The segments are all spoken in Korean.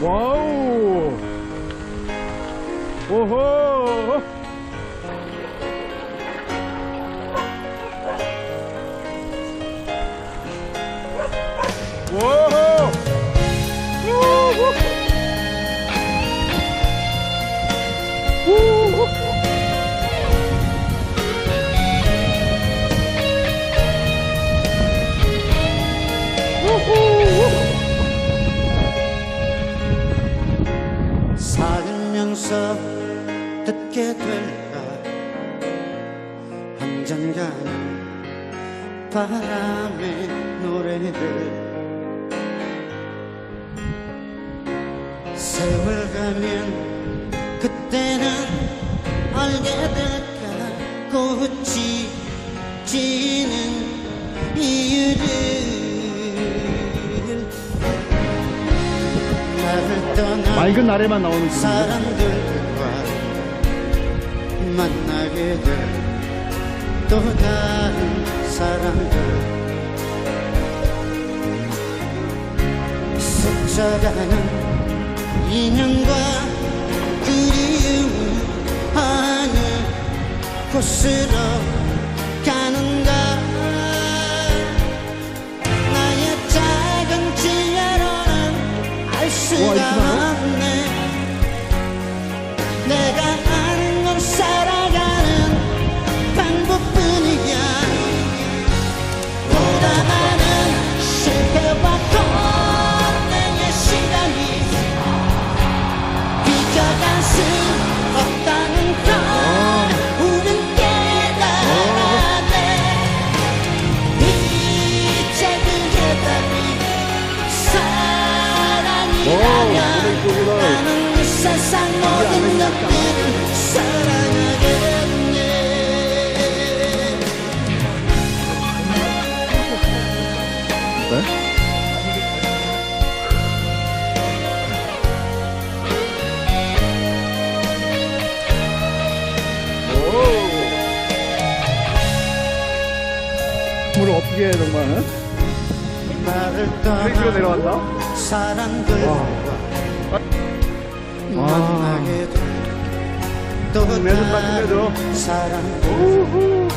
와우. 오 살면서 듣게 될까? 한잔 가는 바람의 노래들 세월 가면 그때는 알게 될까? 꽃이 지 맑은 날에만 나오는 사람들과 만나게 될 또 다른 사람들. 스쳐가는 인연과 그리움을 하는 곳으로 나는 이 세상 모든 것들을 네? 어떻게 해 정말 응? 나를 떠나 사람들과 와. 만나게 내줘. 다른 사람들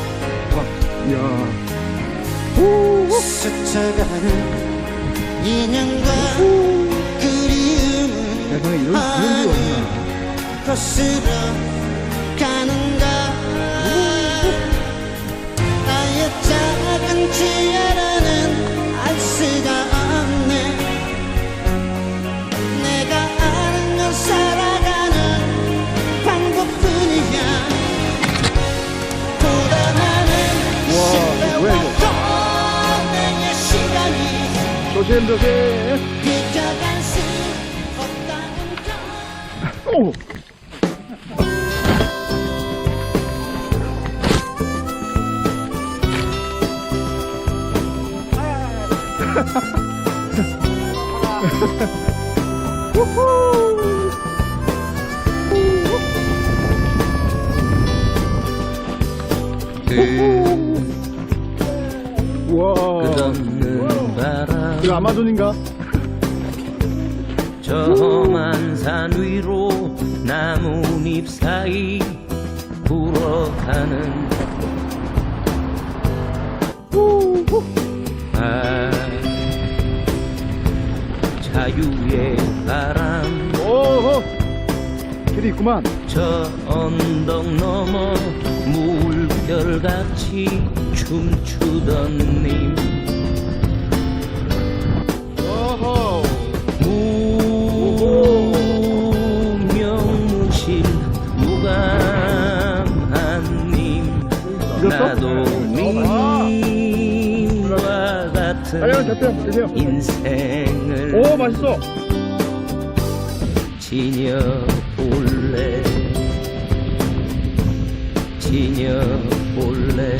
스쳐가는 인연과 하는 어딨나. 곳으로 가는 조심 비켜갈 수 없다는 끝없는 바람 이거 아마존인가? 저 험한 산 위로 나뭇잎 사이 불어가는 아 자유의 바람. 오호! 길이 있구만. 저 언덕 너머 물결같이 춤추던 님 나도 님과 같은 인생을 오 맛있어. 지녀볼래? 지녀볼래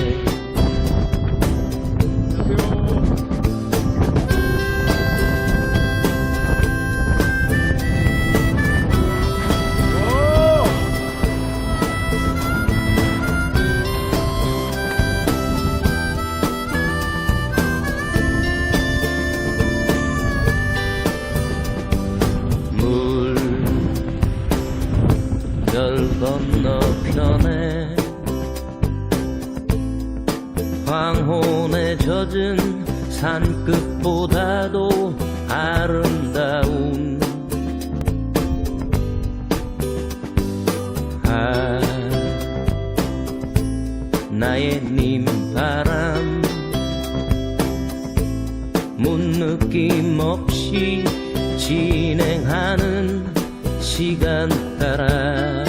별 건너편에 황혼에 젖은 산끝보다도 아름다운 아 나의 님바람. 문 느낌 없이 진행하는 시간 따라